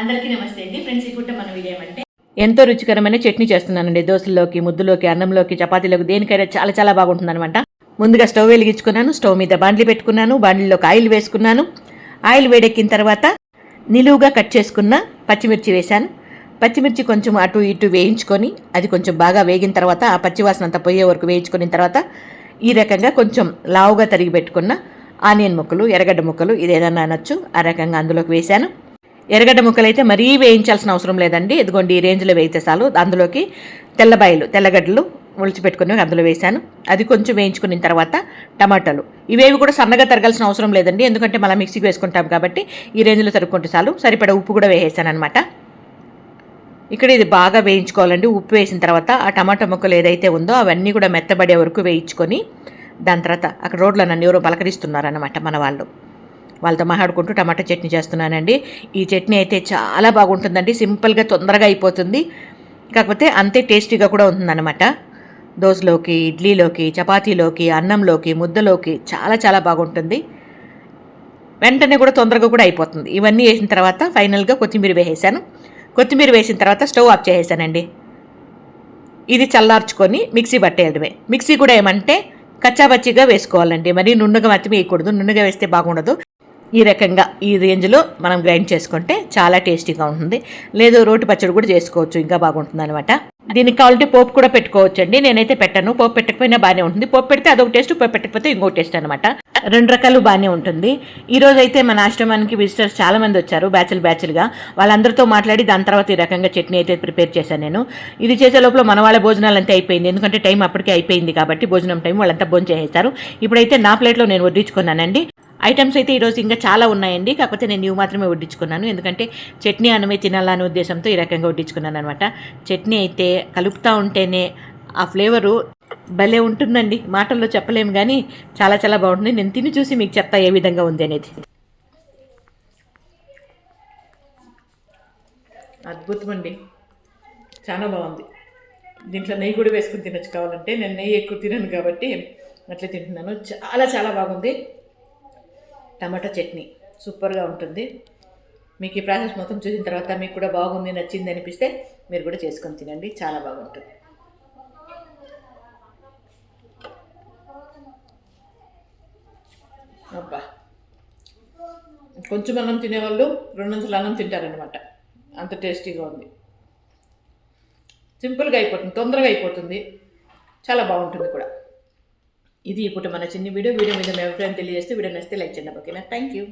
అందరికీ నమస్తే అండి. ఫ్రెండ్స్ ఇప్పుడు మన వీడియో ఎంతో రుచికరమైన చట్నీ చేస్తున్నానండి. దోశలోకి ముద్దులోకి అన్నంలోకి చపాతీలోకి దేనికైనా చాలా చాలా బాగుంటుంది అనమాట ముందుగా స్టవ్ వెలిగించుకున్నాను స్టవ్ మీద బాండ్లీ పెట్టుకున్నాను బాండ్లీలోకి ఆయిల్ వేసుకున్నాను. ఆయిల్ వేడెక్కిన తర్వాత నిలువుగా కట్ చేసుకున్న పచ్చిమిర్చి వేశాను. పచ్చిమిర్చి కొంచెం అటు ఇటు వేయించుకొని అది కొంచెం బాగా వేగిన తర్వాత ఆ పచ్చివాసన అంతా పోయే వరకు వేయించుకున్న తర్వాత ఈ రకంగా కొంచెం లావుగా తరిగి పెట్టుకున్న ఆనియన్ ముక్కలు ఎర్రగడ్డ ముక్కలు ఇది ఏదన్నా అనొచ్చు ఆ రకంగా అందులోకి వేశాను. ఎర్రగడ్డ ముక్కలు అయితే మరీ వేయించాల్సిన అవసరం లేదండి. ఇదిగోండి ఈ రేంజ్లో వేయితే చాలు. అందులోకి తెల్లబాయలు తెల్లగడ్డలు ఒలిచిపెట్టుకుని అందులో వేశాను. అది కొంచెం వేయించుకున్న తర్వాత టమాటాలు. ఇవేవి కూడా సన్నగా తరగాల్సిన అవసరం లేదండి. ఎందుకంటే మనం మిక్సీకి వేసుకుంటాం కాబట్టి ఈ రేంజ్లో తరుక్కుంటే చాలు. సరిపడా ఉప్పు కూడా వేసేసాను అనమాట ఇక్కడ ఇది బాగా వేయించుకోవాలండి. ఉప్పు వేసిన తర్వాత ఆ టమాటా ముక్కలు ఏదైతే ఉందో అవన్నీ కూడా మెత్తబడే వరకు వేయించుకొని దాని తర్వాత అక్కడ రోడ్లో నన్ను ఎవరో పలకరిస్తున్నారన్నమాట మన వాళ్ళు. వాళ్ళతో మాట్లాడుకుంటూ టమాటా చట్నీ చేస్తున్నానండి. ఈ చట్నీ అయితే చాలా బాగుంటుందండి. సింపుల్గా తొందరగా అయిపోతుంది. కాకపోతే అంతే టేస్టీగా కూడా ఉంటుందన్నమాట. దోశలోకి ఇడ్లీలోకి చపాతీలోకి అన్నంలోకి ముద్దలోకి చాలా చాలా బాగుంటుంది. వెంటనే కూడా తొందరగా కూడా అయిపోతుంది. ఇవన్నీ వేసిన తర్వాత ఫైనల్గా కొత్తిమీర వేసేసాను. కొత్తిమీర వేసిన తర్వాత స్టవ్ ఆఫ్ చేసేసానండి. ఇది చల్లార్చుకొని మిక్సీ పట్టేయడమే. మిక్సీ కూడా ఏమంటే కచ్చాబచ్చిగా వేసుకోవాలండి. మరి నున్నగా మాత్రమే వేయకూడదు. నున్నగా వేస్తే బాగుండదు. ఈ రకంగా ఈ రేంజ్లో మనం గ్రైండ్ చేసుకుంటే చాలా టేస్టీగా ఉంటుంది. లేదు రోటి పచ్చడి కూడా చేసుకోవచ్చు ఇంకా బాగుంటుంది అనమాట దీనికి కావాలంటే పోపు కూడా పెట్టుకోవచ్చు అండి నేనైతే పెట్టాను. పోపు పెట్టకపోయినా బాగానే ఉంటుంది. పోపు పెడితే అదొక టేస్ట్ పోపు పెట్టకపోతే ఇంకో టేస్ట్ అనమాట రెండు రకాలు బాగానే ఉంటుంది. ఈ రోజు అయితే మన ఆశ్రమానికి విజిటర్స్ చాలా మంది వచ్చారు బ్యాచులు బ్యాచులుగా. వాళ్ళందరితో మాట్లాడి దాని తర్వాత ఈ రకంగా చట్నీ అయితే ప్రిపేర్ చేశాను నేను. ఇది చేసే లోపల మన వాళ్ళ భోజనాలు అంతే అయిపోయింది. ఎందుకంటే టైం అప్పటికే అయిపోయింది కాబట్టి భోజనం టైం వాళ్ళంతా భోజనం చేసేస్తారు ఇప్పుడైతే నా ప్లేట్లో నేను వడ్డించుకున్నానండి. ఐటమ్స్ అయితే ఈరోజు ఇంకా చాలా ఉన్నాయండి. కాకపోతే నేను ఇవి మాత్రమే వడ్డించుకున్నాను. ఎందుకంటే చట్నీ అనమే తినాలనే ఉద్దేశంతో ఈ రకంగా వడ్డించుకున్నాను అనమాట చట్నీ అయితే కలుపుతూ ఉంటేనే ఆ ఫ్లేవరు భలే ఉంటుందండి. మాటల్లో చెప్పలేము కానీ చాలా చాలా బాగుంటుంది. నేను తిని చూసి మీకు చెప్తా ఏ విధంగా ఉంది అనేది. అద్భుతం అండి. చాలా బాగుంది. దీంట్లో నెయ్యి కూడా వేసుకుని తినొచ్చు. కావాలంటే నేను నెయ్యి ఎక్కువ తినను కాబట్టి అట్లే తింటున్నాను. చాలా చాలా బాగుంది. టమాటా చట్నీ. సూపర్గా ఉంటుంది. మీకు ఈ ప్రాసెస్ మొత్తం చూసిన తర్వాత మీకు కూడా బాగుంది నచ్చింది అనిపిస్తే మీరు కూడా చేసుకొని తినండి. చాలా బాగుంటుంది. అబ్బా! కొంచెం అన్నం తినేవాళ్ళు రెండొందల అన్నం తింటారనమాట అంత టేస్టీగా ఉంది. సింపుల్గా అయిపోతుంది తొందరగా అయిపోతుంది. చాలా బాగుంటుంది కూడా. ఇది ఇప్పుడు మన చిన్న వీడియో. వీడియో మీద మీ అభిప్రాయం తెలియజేస్తే వీడియో నచ్చితే లైక్ చేయండి. ఓకేనా? Thank you